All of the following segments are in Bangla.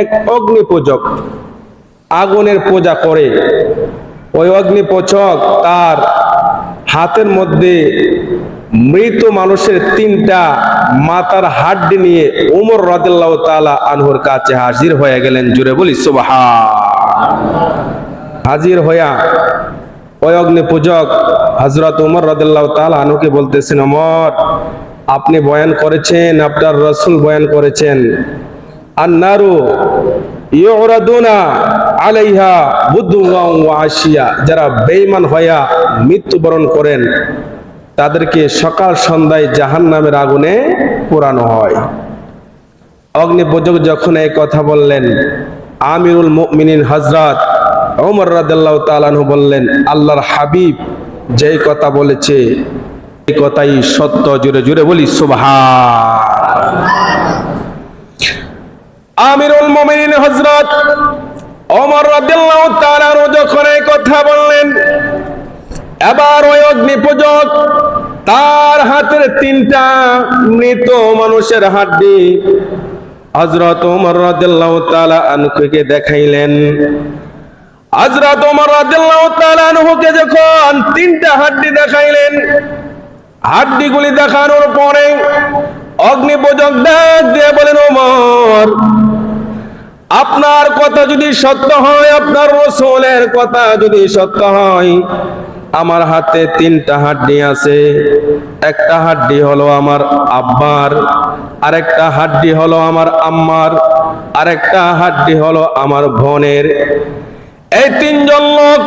এক অগ্নি পূজক আগুনের পূজা করে। ওই অগ্নি পূজক তার হাতের মধ্যে মৃত মানুষের তিনটা মাথার হাড্ডি নিয়ে উমর রাদিল্লাহ তাআলা আনহুর কাছে হাজির হয়ে গেলেন। জুড়ে বলি সুবাহা হাজির হইয়া ওই অগ্নি পূজক হজরত উমর রাদিল্লাহ তাআলা আনুকে বলতেছেন ওমর আপনি বয়ান করেছেন, আপনার রসুল বয়ান করেছেন। যারা বেঈমান হইয়া মৃত্যুবরণ করেন, তাদেরকে সকাল সন্ধ্যায় জাহান্নামের আগুনে পোড়ানো হয়। অগ্নিপূজক যখন এই কথা বললেন, আমিরুল মুমিনিন হজরত ওমর তাআলা বললেন, আল্লাহর হাবিব যেই কথা বলেছে, এই কথাই সত্য। জুড়ে জুড়ে বলি, সুবহান। আমিরুল মুমিনিন হযরত ওমর রাদিয়াল্লাহু তাআলা যখন এই কথা বললেন, এবার ওই অগ্নি পূজক তার হাতের তিনটা মৃত মানুষের হাড্ডি হযরত ওমর রাদিয়াল্লাহু তাআলা আনহুকে দেখাইলেন। হযরত ওমর রাদিয়াল্লাহু তাআলা আনহুকে যখন তিনটা হাড্ডি দেখাইলেন, হাড্ডিগুলি দেখানোর পরে অগ্নিপূজক ডাক দিয়ে বলেন, ওমর আপনার কথা যদি সত্য হয়, আপনার রসুলের কথা যদি সত্য হয়, আমার হাতে তিনটা হাড্ডি আছে। একটা হাড্ডি হলো আমার আব্বার, আরেকটা হাড্ডি হলো আমার আম্মার, আরেকটা হাড্ডি হলো আমার বোনের। এই তিনজন লোক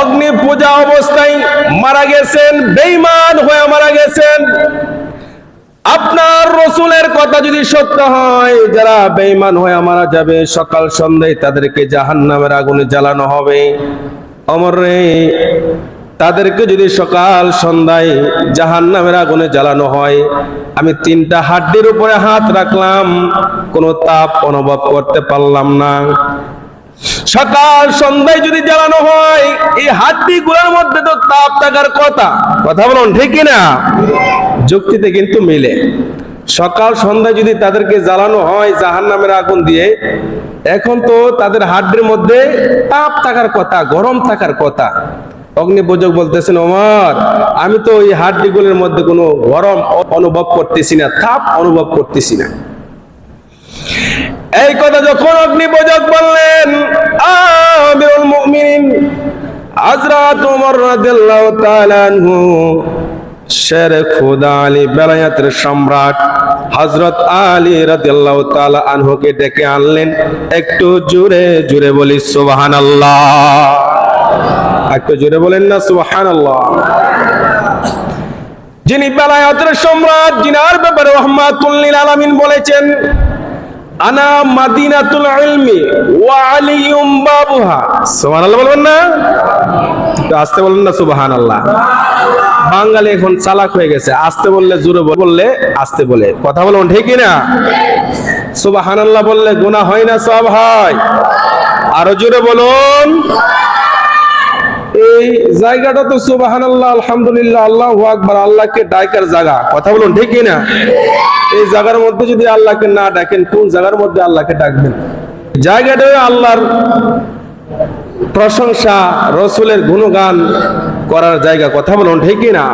অগ্নি পূজা অবস্থায় মারা গেছেন, বেঈমান হয়ে মারা গেছেন। আপনার রসুলের কথা যদি সত্য হয়, যারা বেঈমান হয়ে মারা যাবে, সকাল সন্ধ্যায় তাদেরকে জাহান্নামের আগুনে জ্বালানো হবে। অমর রে, তাদেরকে যদি সকাল সন্ধ্যায় জাহান্নামের আগুনে জ্বালানো হয়, আমি তিনটা হাড্ডির উপরে হাত রাখলাম, কোনো তাপ অনুভব করতে পারলাম না। সকাল সন্ধ্যায় যদি জ্বালানো হয়, এই হাড্ডি গুলোর মধ্যে তো তাপ থাকার কথা। কথা বলুন, ঠিক না যুক্তিতে কিন্তু মিলে। সকাল, সন্ধ্যায় যদি তাদেরকে জ্বালানো হয় জাহান নামের আগুন দিয়ে, এখন তো তাদের হাড্ডির মধ্যে তাপ থাকার কথা, গরম থাকার কথা। অগ্নিপূজক বলতেছেন, ওমর, আমি তো ওই হাড্ডিগুলোর মধ্যে কোনো গরম অনুভব করতেছি না, তাপ অনুভব করতেছি না। এই কথা যখন অগ্নিপূজক বললেন, আমিরুল মুমিনিন, হযরত ওমর রাদিয়াল্লাহু তাআলা আনহু শের খুদা আলী বেলায়াতের সম্রাট হজরত আলী রাদিয়াল্লাহু তাআলা আনহুকে ডেকে আনলেন, একটু জোরে জোরে বলি সুবহানাল্লাহ। একটু জোরে বলেন না সুবহানাল্লাহ। যিনি বেলায়াতের সম্রাট জিনার ব্যাপারে রহমাতুল্লিল আলামিন বলেছেন, আনা মাদিনাতুল ইলমি ওয়া আলিয়ুম বাবুহা। সুবহানাল্লাহ বলবেন না? আস্তে বলবেন না, সুবহানাল্লাহ। বাঙালি এখন চালাক হয়ে গেছে, আস্তে বললে জোরে বললে আস্তে বলে। কথা বলুন ঠিক না সুবাহান আল্লাহ বললে গুনাহ হয় না সব হয়। আরও জোরে বলুন। এই জায়গাটা তো সুবহানাল্লাহ, আলহামদুলিল্লাহ, আল্লাহু আকবার, আল্লাহকে ডাকার জায়গা। কথা বলুন ঠিক না এই জায়গার মধ্যে যদি আল্লাহকে না ডাকেন, কোন জায়গার মধ্যে আল্লাহকে ডাকবেন? জায়গাটা আল্লাহর প্রশংসা রসুলের গুণগান করার জায়গা কথা বলুন, ঠিক না?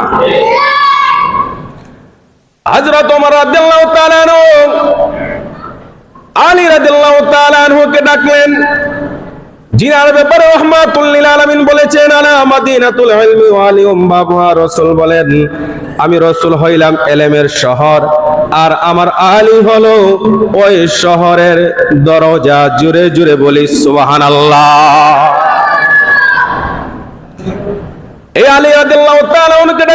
হযরত ওমর রাদিয়াল্লাহু তাআলা আলী রাদিয়াল্লাহু তাআলা ডাকলেন। জিনার ব্যাপারে রহমাতুল্লিল আলামিন বলেছেন আলা মাদিনাতুল ইলমি ওয়া রাসূল বলেন, আমি রসুল হইলাম এলেমের শহর, আর আমার আলী হলো ওই শহরের দরজা জুড়ে জুড়ে বলি সুবহানাল্লাহ এই আলী রাদিয়াল্লাহু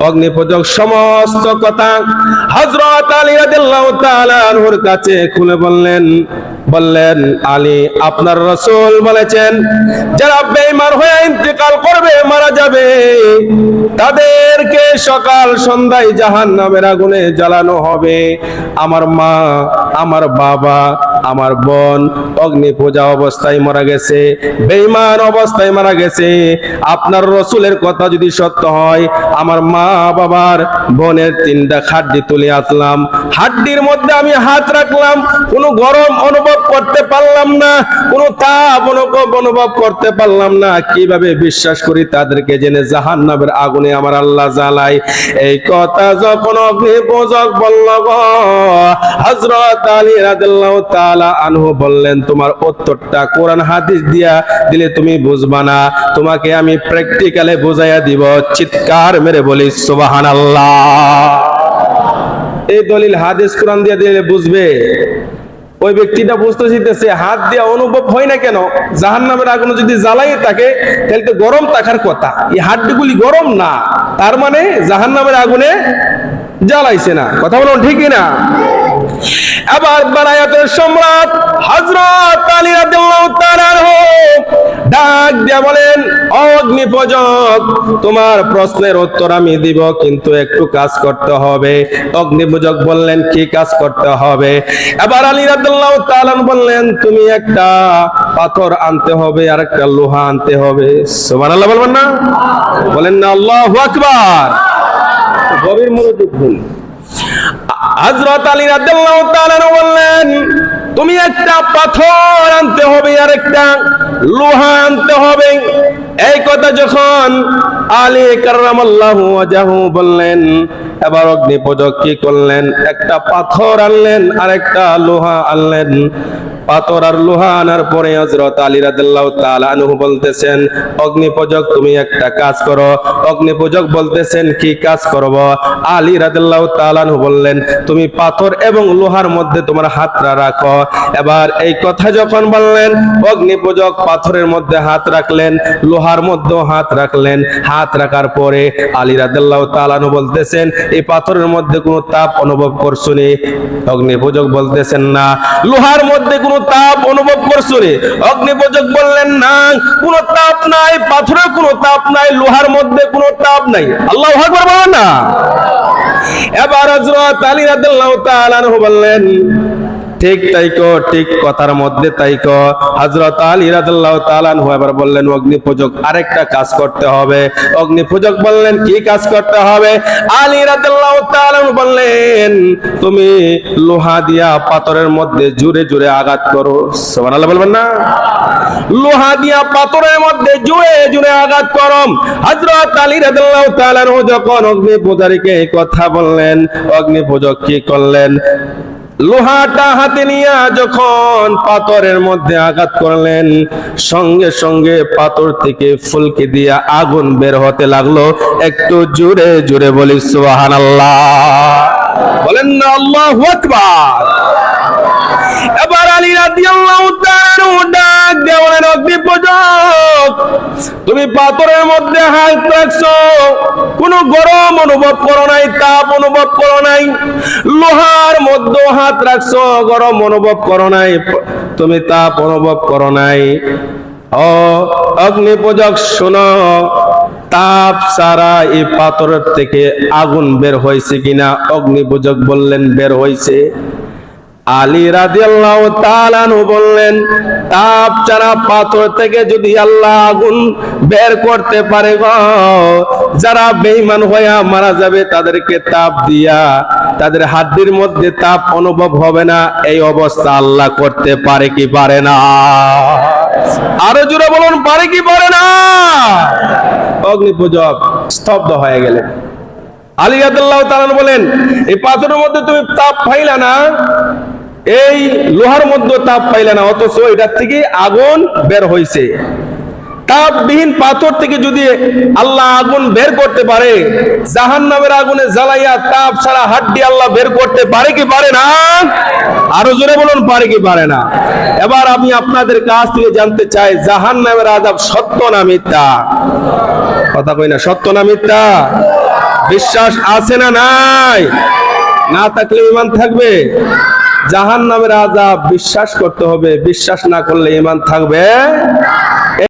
অগ্নি পূজক সমস্ত কথা হজরত আলী আনহুর কাছে খুলে বললেন বললেন, আলী, আপনার রসুল বলেছেন, যারা বেঈমান হয়ে ইন্তেকাল করবে, মারা যাবে। তাদেরকে সকাল সন্ধ্যায় জাহান্নামের আগুনে জ্বালানো হবে। আমার মা, আমার বাবা, আমার বোন অগ্নি পূজা অবস্থায় মারা গেছে, বেঈমান অবস্থায় মারা গেছে। আপনার রসুলের কথা যদি সত্য হয়, আমার মা বাবার বোনের তিনটা হাড্ডি তুলে আসলাম হাড্ডির মধ্যে আমি হাত রাখলাম, কোনো গরম অনুভব করতে পারলাম না, কোনো তাপ অনুভব অনুভব করতে পারলাম না। কীভাবে বিশ্বাস করি তাদেরকে জেনে জাহান নামের আগুনে আমার আল্লাহ জ্বালাই এই কথা যখন অগ্নি পূজক বলল হযরত আলী রাদিয়াল্লাহু তাআলা আনহু বললেন, তোমার উত্তরটা কোরআন হাদিস দিয়া দিলে তুমি বুঝবা না। তোমাকে আমি প্র্যাকটিক্যালে বুঝাইয়া দিব, চিৎকার মেরে বলি, সুবহানাল্লাহ। এই দলিল হাদিস কোরআন দিয়ে দিলে বুঝবে। ওই ব্যক্তিটা বুঝতে শিখতেছে হাত দিয়ে অনুভব হয় না কেন? জাহান নামের আগুন যদি জ্বালাই থাকে, তাহলে তো গরম থাকার কথা। এই হাড্ডিগুলি গরম না। তার মানে জাহান নামের আগুনে জ্বালাইছে না। কথা বলুন ঠিকই না এবার বারায়াতের সম্রাট হযরত আলী রাদিয়াল্লাহু তাআলা ডাক দিয়া বলেন অগ্নি পূজক তোমার প্রশ্নের উত্তর আমি দিব, কিন্তু একটু কাজ করতে হবে। অগ্নি পূজক বললেন, কি কাজ করতে হবে? এবার আলী রাদিয়াল্লাহু তাআলা বললেন, তুমি একটা পাথর আনতে হবে, আর একটা লোহা আনতে হবে। সুবহানাল্লাহ বলবেন না? বলেন না, আল্লাহু আকবার। গভীর মনোযোগ দিন। হযরত আলী রাদিয়াল্লাহু তাআলা বললেন, তুমি একটা পাথর আনতে হবে আর একটা লোহা আনতে হবে। এই কথা যখন আলী কাররামাল্লাহু ওয়াজাহু বললেন এবার অগ্নি পূজক কি করলেন? একটা পাথর আনলেন আর একটা লোহা আনলেন। পাথর আর লোহা আনার পরে হযরত আলী রাদিয়াল্লাহু তাআলা আনহু বলতেছেন অগ্নি পূজক তুমি একটা কাজ করো। অগ্নি পূজক বলতেছেন, কি কাজ করব? আলী রাদিয়াল্লাহু তাআলা আনহু বললেন, তুমি পাথর এবং লোহার মধ্যে তোমার হাতটা রাখো। এবার এই কথা যখন বললেন অগ্নি পূজক পাথরের মধ্যে হাত রাখলেন, লোহার মধ্যেও হাত রাখলেন। হাত রাখার পরে আলী রাদিয়াল্লাহু তাআলা আনহু বলতেছেন এই পাথরের মধ্যে কোনো তাপ অনুভব করছ নি? অগ্নি পূজক বলতেছেন, না। লোহার মধ্যে কোনো তাপ অনুভব করছ নি? অগ্নি পূজক বললেন, না, কোনো তাপ নাই পাথরে কোনো তাপ নাই, লোহার মধ্যে কোনো তাপ নাই। আল্লাহ আকবার বলেন না। এবার হযরত আলী রাদিয়াল্লাহু তাআলা বললেন ঠিক তাই ঠিক কথার মধ্যে তাই কো। হযরত আলী এবার বললেন অগ্নি পূজক আরেকটা কাজ করতে হবে। অগ্নি পূজক বললেন, কি কাজ করতে হবে? আলী রাদিয়াল্লাহু তাআলা বললেন, তুমি লোহা দিয়া পাথরের মধ্যে জুড়ে জুড়ে আঘাত করো। সুবহানাল্লাহ বলবেন না। লোহা দিয়া পাথরের মধ্যে জুড়ে জুড়ে আঘাত করো। হযরত আলী রাদিয়াল্লাহু তাআলা যখন অগ্নি পূজারীকে কথা বললেন অগ্নি পূজক কি করলেন? লোহাটা হাতে নিয়ে যখন পাথরের মধ্যে আঘাত করলেন, সঙ্গে সঙ্গে পাথর থেকে ফুলকে দিয়া আগুন বের হতে লাগল। একটু জুড়ে জুড়ে বলি সুহান বলেন না, আল্লাহ বলেন এবার আলী রাদিয়াল্লাহু তুমি পাথরের মধ্যে হাত রাখছো। কোনো গরম অনুভব করো নাই, তাপ অনুভব করো নাই। লোহার মধ্যে হাত রাখছো, গরম অনুভব করো নাই, তুমি তাপ অনুভব করো নাই। ও অগ্নি পূজক শোনো, তাপ সারা এই পাথরের থেকে আগুন বের হয়েছে কিনা? অগ্নি পূজক বললেন, বের হয়েছে। আলী রাদিয়াল্লাহু তাআলা বললেন, তাপ ছাড়া পাথর থেকে যদি আল্লাহ আগুন বের করতে পারে গো, যারা বেঈমান হয়ে মারা যাবে তাদেরকে তাপ দিয়া, তাদের হাড্ডির মধ্যে তাপ অনুভব হবে না, এই অবস্থা আল্লাহ করতে পারে কি পারে না? আরও জোরে বলুন, পারে কি পারে না? অগ্নি পূজক স্তব্ধ হয়ে গেলেন। আলী রাদিয়াল্লাহু তাআলা বলেন এই পাথরের মধ্যে তুমি তাপ পাইলা না? এই লোহার মধ্যে তাপ পাইলে না, অথচ এটার থেকে আগুন বের হয়েছে তাপবিহীন পাথর থেকে যদি আল্লাহ আগুন বের করতে পারে জাহান নামের আগুনে জ্বালাইয়া তাপ ছাড়া হাড্ডি আল্লাহ বের করতে পারে কি পারে না? আরও জোরে বলুন, পারে কি পারে না? এবার আমি আপনাদের কাছ থেকে জানতে চাই জাহান নামের আজাব সত্য না মিথ্যা? কথা কই না, সত্য না মিথ্যা? বিশ্বাস আছে না নাই? না থাকলে ইমান থাকবে? জাহান নামের আজাব বিশ্বাস করতে হবে। বিশ্বাস না করলে ইমান থাকবে